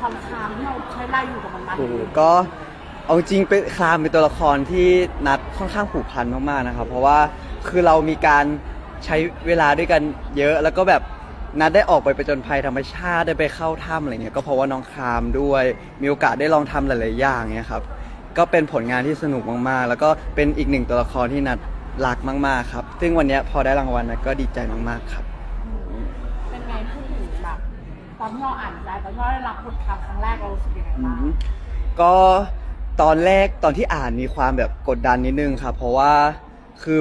ความคามที่เราใช้ไล่อยู่กับมันมาโอ้โหก็เอาจริงเป็นคลามเป็นตัวละครที่นัดค่อนข้างผูกพันมากๆนะครับ เพราะว่าคือเรามีการใช้เวลาด้วยกันเยอะ แล้วก็แบบนัดได้ออกไปไปจนภัยธรรมชาติได้ไปเข้าถ้ำอะไรเงี้ยก็เพราะว่าน้องคลามด้วย มีโอกาสได้ลองทำหลายๆอย่างเงี้ยครับก็เป็นผลงานที่สนุกมากๆ แล้วก็เป็นอีกหนึ่งตัวละครที่นัดรักมากๆครับ ซึ่งวันเนี้ยพอได้รางวัลนะก็ดีใจมากๆครับ เป็นไงพูดถึงแบบ ตอนที่เราอ่านใจตอนที่เราได้รับบทคำครั้งแรกเรารู้สึกยังไงบ้างก็ตอนแรกตอนที่อ่านมีความแบบกดดันนิดนึงครับเพราะว่าคือ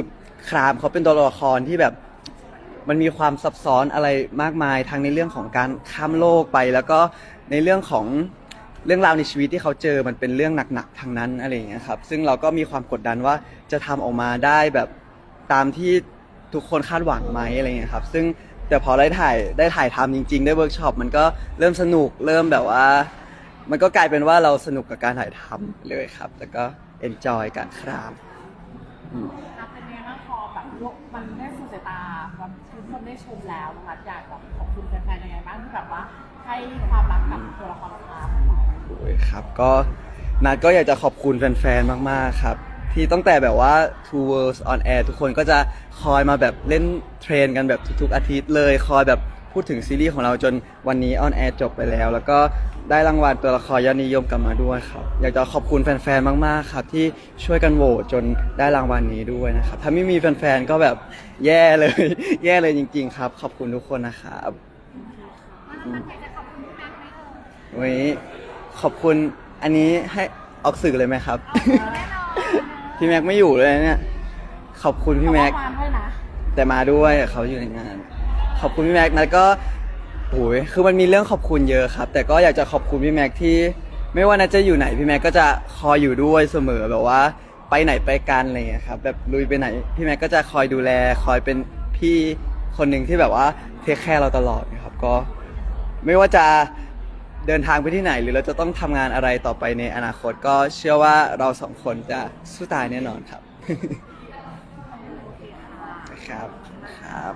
ครามเขาเป็นตัวละครที่แบบมันมีความซับซ้อนอะไรมากมายทั้งในเรื่องของการข้ามโลกไป แล้วก็ในเรื่องของเรื่องราวในชีวิตที่เขาเจอมันเป็นเรื่องหนักๆทางนั้นอะไรอย่างเงี้ยครับซึ่งเราก็มีความกดดันว่าจะทำออกมาได้แบบตามที่ทุกคนคาดหวังไหมอะไรอย่างเงี้ยครับ ซึ่ง แต่พอได้ถ่ายได้ถ่ายทำจริง ๆ ได้เวิร์กช็อปมันก็เริ่มสนุกเริ่มแบบว่า มันก็กลายเป็นว่าเราสนุกกับการถ่ายทำเลยครับ แล้วก็เอนจอยการครามอืมอะเป็นไงบ้างพอแบบยกมันได้สู่สายตาแบบทุกคนได้ชมแล้วนะคะอยากแบบขอบคุณแฟนๆยังไงบ้างที่แบบว่าให้ความรักกับตัวละครคามของเรา โอ้ยครับก็นัดก็อยากจะขอบคุณแฟนๆ มากๆ ครับ ที่ตั้งแต่แบบว่า Two Worlds on Air ทุกคนก็จะคอยมาแบบเล่นเทรนกันแบบทุกๆอาทิตย์เลย คอยแบบพูดถึงซีรีส์ของเราจนวันนี้ on air จบไปแล้ว แล้วก็ได้รางวัลตัวละครยอดนิยมกลับมาด้วยครับ อยากจะขอบคุณแฟนๆ มากๆ ครับ ที่ช่วยกันโหวตจนได้รางวัลนี้ด้วยนะครับ ถ้าไม่มีแฟนๆ ก็แบบแย่เลย แย่เลยจริง ๆ ครับ ขอบคุณทุกคนนะครับวันนี้ขอบคุณอันนี้ให้ออกสื่อเลยไหมครับ พี่แม็กไม่อยู่เลยเนี่ย ขอบคุณพี่แม็ก เขามาด้วยนะแต่มาด้วยเขาอยู่ในงาน ขอบคุณพี่แม็กนะก็โอ้ยคือมันมีเรื่องขอบคุณเยอะครับ แต่ก็อยากจะขอบคุณพี่แม็กที่ ไม่ว่านะจะอยู่ไหนพี่แม็กก็จะคอยอยู่ด้วยเสมอแบบว่า ไปไหนไปกันอะไรอย่างเงี้ยครับแบบลุยไปไหนพี่แม็กก็จะคอยดูแล คอยเป็นพี่คนหนึ่งที่แบบว่าเทคแคร์เราตลอดนะครับก็ ไม่ว่าจะ เดินทางไปที่ไหน หรือเราจะต้องทำงานอะไรต่อไปในอนาคตก็เชื่อว่าเราสองคนจะสู้ตายแน่นอนครับ ครับครับ